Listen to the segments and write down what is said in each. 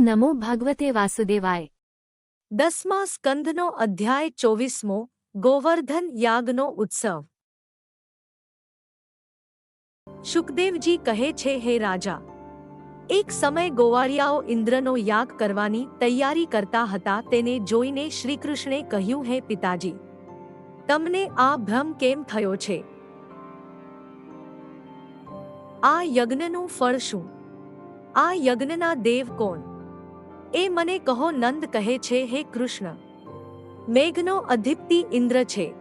નમો ભગવતે વાસુદેવાય દસમા સ્કંદનો અધ્યાય ચોવીસમો ગોવર્ધન યાગનો ઉત્સવ શુકદેવજી કહે છે હે રાજા એક સમય ગોવાળિયાઓ ઇન્દ્રનો યાગ કરવાની તૈયારી કરતા હતા તેને જોઈને શ્રીકૃષ્ણે કહ્યું હે પિતાજી તમને આ ભ્રમ કેમ થયો છે આ યજ્ઞનું ફળ શું? આ યજ્ઞના દેવ કોણ એ મને કહો નંદ કહે છે, હે કૃષ્ણ. મેઘનો અધિપતિ ઇન્દ્ર છે.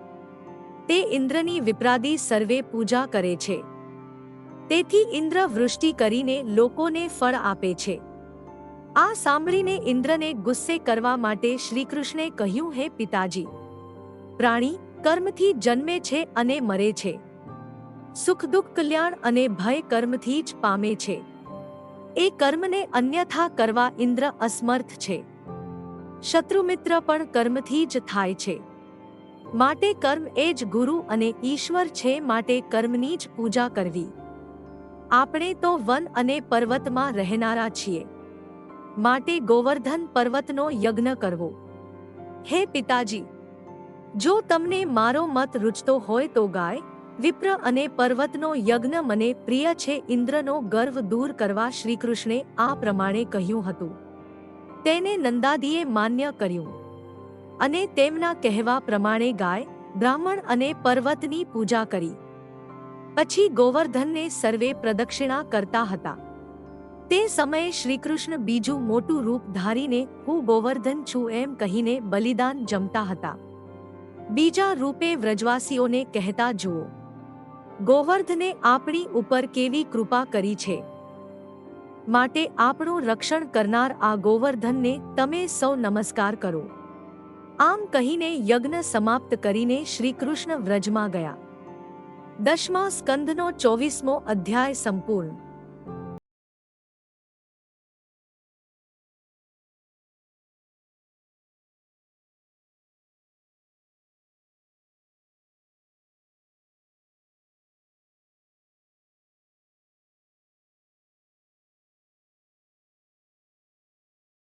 તે ઇન્દ્રની વિપ્રાદી સર્વે પૂજા કરે છે. તેથી ઇન્દ્ર વૃષ્ટિ કરીને લોકોને ફળ આપે છે. આ સાંભળીને ઇન્દ્રને ગુસ્સે કરવા માટે શ્રીકૃષ્ણે કહ્યું, હે પિતાજી, પ્રાણી કર્મથી જન્મે છે અને મરે છે. સુખ દુઃખ કલ્યાણ અને ભય કર્મથી જ પામે છે. એ કર્મને અન્યથા કરવા ઇન્દ્ર અસમર્થ છે. શત્રુમિત્ર પણ કર્મથી જ થાય છે. માટે કર્મ એ જ ગુરુ અને ઈશ્વર છે માટે કર્મની જ પૂજા કરવી. આપણે તો વન અને પર્વતમાં રહેનારા છીએ. માટે ગોવર્ધન પર્વતનો યજ્ઞ કરવો. હે પિતાજી! જો તમને મારો મત રૂચતો હોય તો ગાય વિપ્ર અને પર્વતનો યજ્ઞ મને પ્રિય છે, ઇન્દ્રનો ગર્વ દૂર કરવા શ્રીકૃષ્ણે આ પ્રમાણે કહ્યું હતું. તેને નંદાદીએ માન્ય કર્યું. અને તેમના કહેવા પ્રમાણે ગાય, બ્રાહ્મણ અને પર્વતની પૂજા કરી. પછી ગોવર્ધનને સર્વે પ્રદક્ષિણા કરતા હતા. તે સમયે શ્રીકૃષ્ણ બીજું મોટું રૂપ ધારીને, હું ગોવર્ધન છું એમ કહીને બલિદાન જમતા હતા. બીજા રૂપે વ્રજવાસીઓને કહેતા, જુઓ ગોવર્ધને આપણી ઉપર કેવી કૃપા કરી છે? માટે આપણું રક્ષણ કરનાર આ ગોવર્ધનને તમે સૌ નમસ્કાર કરો. આમ કહીને યજ્ઞ સમાપ્ત કરીને શ્રી કૃષ્ણ વ્રજમાં ગયા. દશમા સ્કંદનો ચોવીસમો અધ્યાય સંપૂર્ણ.